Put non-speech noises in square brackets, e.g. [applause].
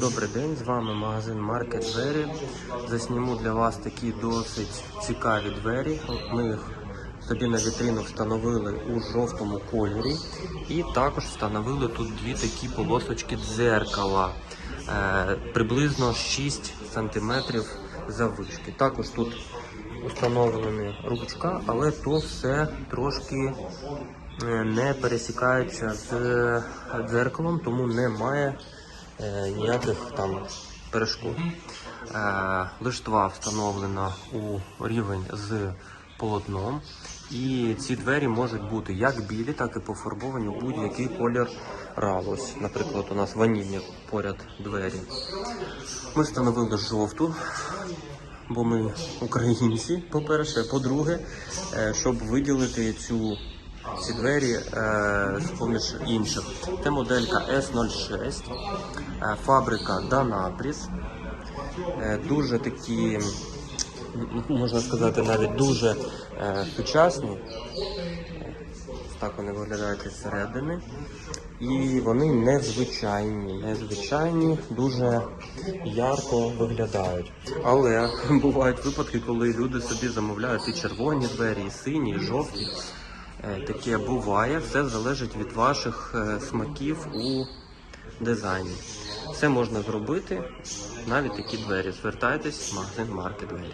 Добрий день, з вами магазин Market Двері. Засніму для вас такі досить цікаві двері. Ми їх собі на вітрину встановили у жовтому кольорі. І також встановили тут дві такі полосочки дзеркала. Е, приблизно 6 см заввишки. Також тут установлена ручка, але то все трошки е, не пересікається з дзеркалом, тому немає ніяких там перешкод. Е, Лиштва встановлена у рівень з полотном. І ці двері можуть бути як білі, так і пофарбовані у будь-який колір ралось. Наприклад, у нас ванільні поряд двері. Ми встановили жовту, бо ми українці, по-перше. По-друге, е, щоб виділити цю ці двері е, з-поміж інших. Це моделька S06, е, фабрика Danabris. Е, дуже такі, можна сказати, навіть дуже сучасні. Так вони виглядають із середини. І вони незвичайні, незвичайні, дуже ярко виглядають. Але [laughs] бувають випадки, коли люди собі замовляють і червоні двері, і сині, і жовті. Е, Таке буває, все залежить від ваших е, смаків у дизайні. Все можна зробити, навіть такі двері. Звертайтесь в магазин Маркет Двері.